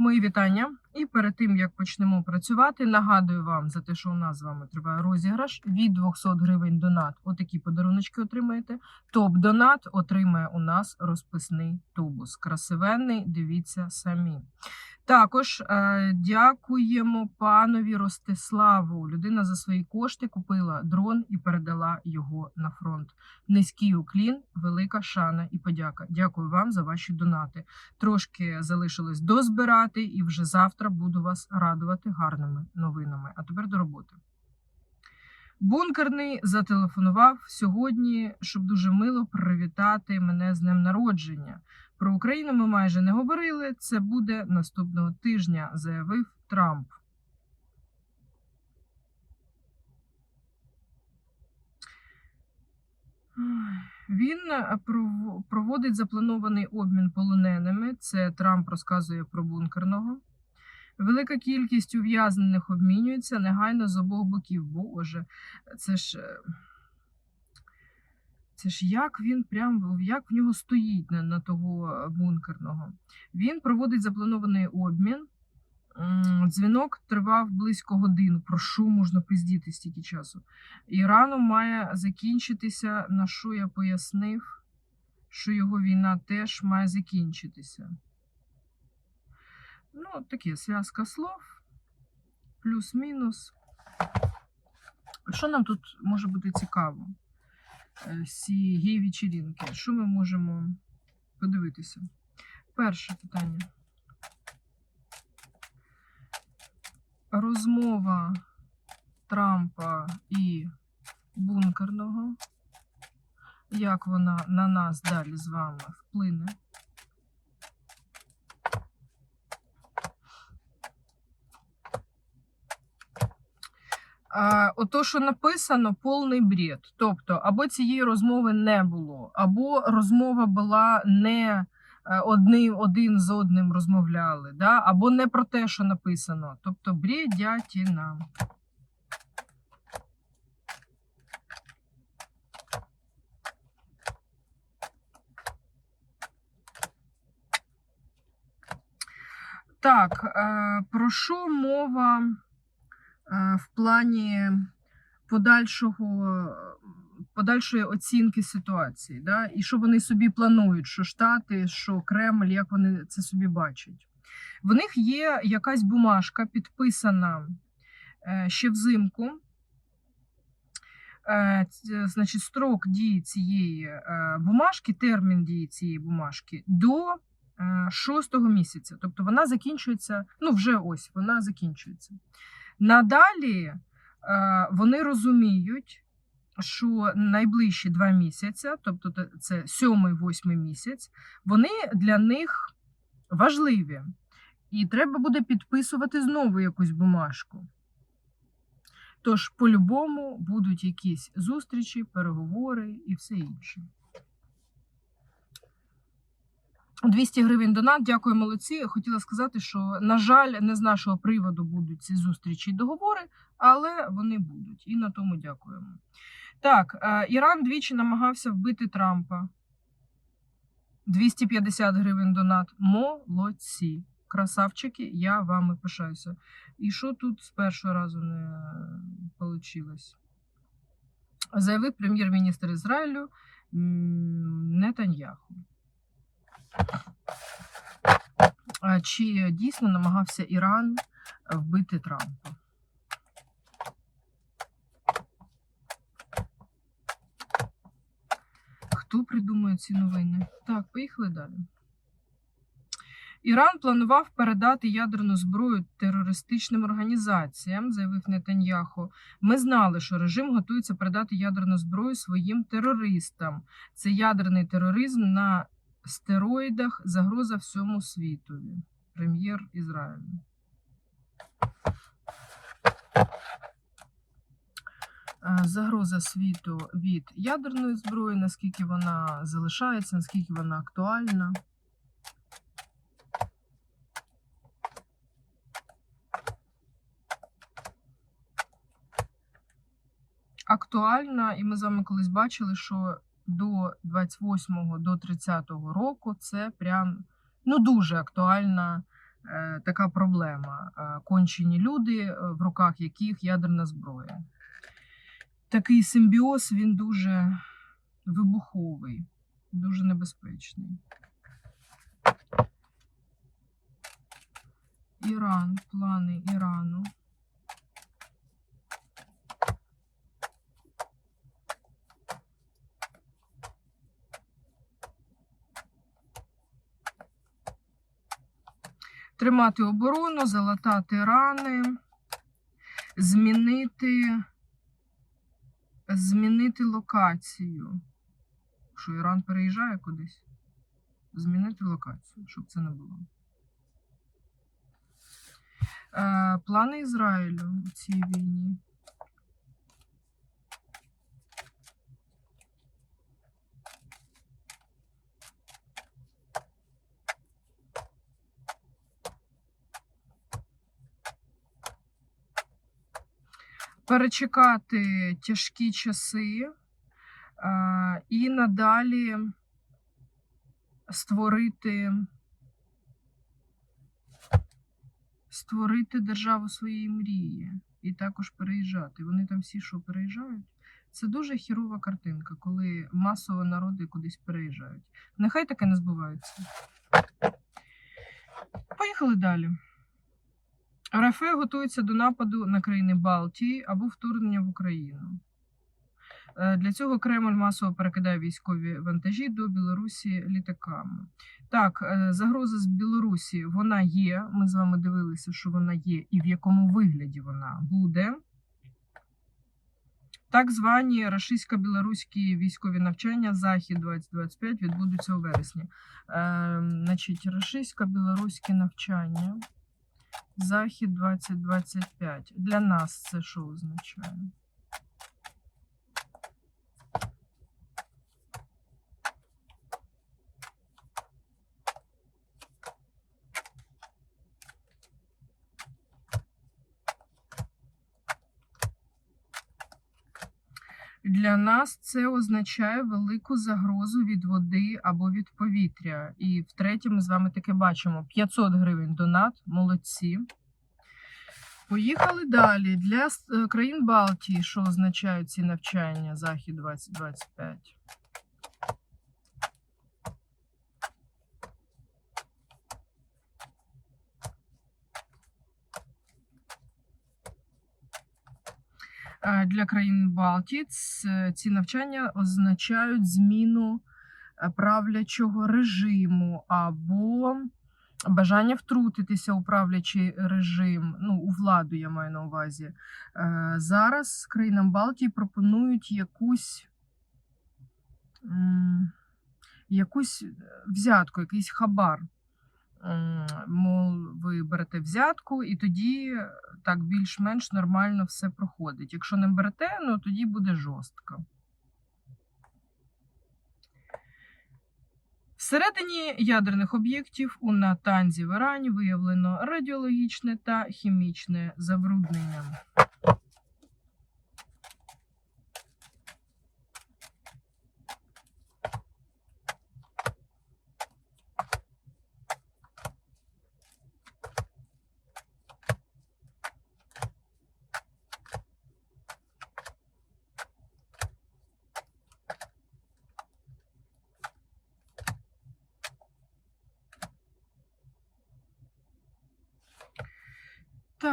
Мої вітання. І перед тим як почнемо працювати, нагадую вам за те, що у нас з вами триває розіграш від 200 гривень донат. Отакі подаруночки отримаєте. Топ донат отримає у нас розписний тубус. Красивенний, дивіться самі. Також е, дякуємо панові Ростиславу. Людина за свої кошти купила дрон і передала його на фронт. Низький уклін, велика шана і подяка. Дякую вам за ваші донати. Трошки залишилось дозбирати, і вже завтра буду вас радувати гарними новинами. А тепер до роботи. Бункерний зателефонував сьогодні, щоб дуже мило привітати мене з днем народження. Про Україну ми майже не говорили. Це буде наступного тижня, заявив Трамп. Він е, проводить запланований обмін полоненими. Це Трамп розказує про бункерного. Велика кількість ув'язнених обмінюється негайно з обох боків. Боже, це ж. Це ж як він прям як в нього стоїть на, на того е, бункерного. Він проводить запланований обмін. Дзвінок тривав близько години. Про що можна пиздіти стільки часу? Іраном має закінчитися, на що я пояснив, що його війна теж має закінчитися. Ну, таке зв'язка слов, плюс-мінус. Що нам тут може бути цікаво? З цієї гей-вечеринки? Що ми можемо подивитися? Перше питання. Розмова Трампа і бункерного. Як вона на нас далі з вами вплине? Ото, що написано, повний бред. Тобто, або цієї розмови не було, або розмова була не е, одним, один з одним розмовляли, да? або не про те, що написано. Тобто, бредятіна. Так, е, про що мова в плані подальшого, подальшої оцінки ситуації? Да? І що вони собі планують, що Штати, що Кремль, як вони це собі бачать? В них є якась бумажка, підписана е, ще взимку. Е, Значить, строк дії цієї е, бумажки, термін дії цієї бумажки до е, шостого місяця. Тобто вона закінчується, ну вже ось вона закінчується. Надалі е, вони розуміють, що найближчі два місяці, тобто це сьомий, восьмий місяць, вони для них важливі. І треба буде підписувати знову якусь бумажку. Тож, по-любому, будуть якісь зустрічі, переговори і все інше. 200 гривень донат, дякую, молодці. Хотіла сказати, що, на жаль, не з нашого приводу будуть ці зустрічі і договори, але вони будуть. І на тому дякуємо. Так, е, Іран двічі намагався вбити Трампа. 250 гривень донат. Молодці. Красавчики, я вами пишаюся. І що тут з першого разу не вийшло? Заявив прем'єр-міністр Ізраїлю Нетаньяху. А Чи дійсно намагався Іран вбити Трампа? Хто придумує ці новини? Так, поїхали далі. Іран планував передати ядерну зброю терористичним організаціям, заявив Нетаньяху. Ми знали, що режим готується передати ядерну зброю своїм терористам. Це ядерний тероризм на стероїдах, загроза всьому світові. Прем'єр Ізраїлю. Е, Загроза світу від ядерної зброї, наскільки вона залишається, наскільки вона актуальна. актуальна, і ми з вами колись бачили, що до 28 до 30 року це прям ну дуже актуальна е, така проблема. Е, кончені люди, е, в руках яких ядерна зброя. Такий симбіоз він дуже вибуховий, дуже небезпечний. Іран, плани Ірану. Тримати оборону, залатати рани, змінити, змінити локацію. Що Іран переїжджає кудись? Змінити локацію, щоб це не було. Е, плани Ізраїлю у цій війні. Перечекати тяжкі часи е, і надалі створити створити державу своєї мрії і також переїжджати. Вони там всі що переїжджають. Це дуже хірова картинка, коли масово народи кудись переїжджають. Нехай таке не збувається. Поїхали далі. РФ готується до нападу на країни Балтії або вторгнення в Україну. Е, Для цього Кремль масово перекидає військові вантажі до Білорусі літаками. Так, е, загроза з Білорусі вона є. Ми з вами дивилися, що вона є, і в якому вигляді вона буде. Так звані рашистсько-білоруські військові навчання Захід 2025 відбудуться у вересні. Е, значить, рашистсько-білоруські навчання Захід 2025. Для нас це що означає? Для нас це означає велику загрозу від води або від повітря. І втретє, ми з вами таке бачимо: 500 гривень донат, молодці. Поїхали далі. Для е, країн Балтії, що означають ці навчання Захід 2025? Для країн Балтії ці навчання означають зміну е, правлячого режиму або бажання втрутитися у правлячий режим, ну, у владу я маю на увазі. Е, Зараз країнам Балтії пропонують якусь, якусь е, взятку, якийсь хабар. Мов, ви берете взятку, і тоді е, так більш-менш нормально все проходить. Якщо не берете, ну тоді буде жорстко. Всередині ядерних об'єктів у Натанзі в Ірані виявлено радіологічне та хімічне забруднення.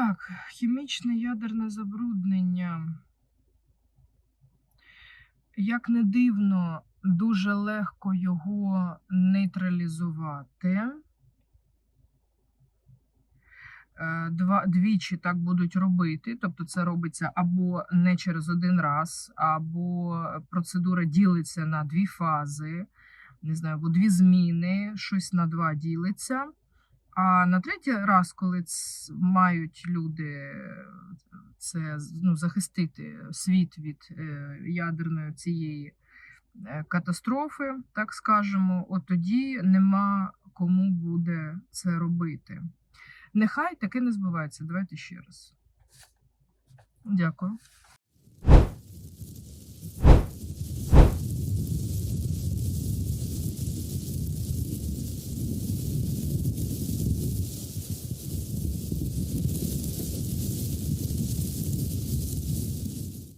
Так, хімічне ядерне забруднення. Як не дивно, дуже легко його нейтралізувати. Е, Два, двічі так будуть робити, тобто це робиться або не через один раз, або процедура ділиться на дві фази, не знаю, або дві зміни, щось на два ділиться. А на третій раз, коли мають люди це ну, захистити світ від е, ядерної цієї е, катастрофи, так скажемо, от тоді нема кому буде це робити. Нехай таке не збувається. Давайте ще раз. Дякую.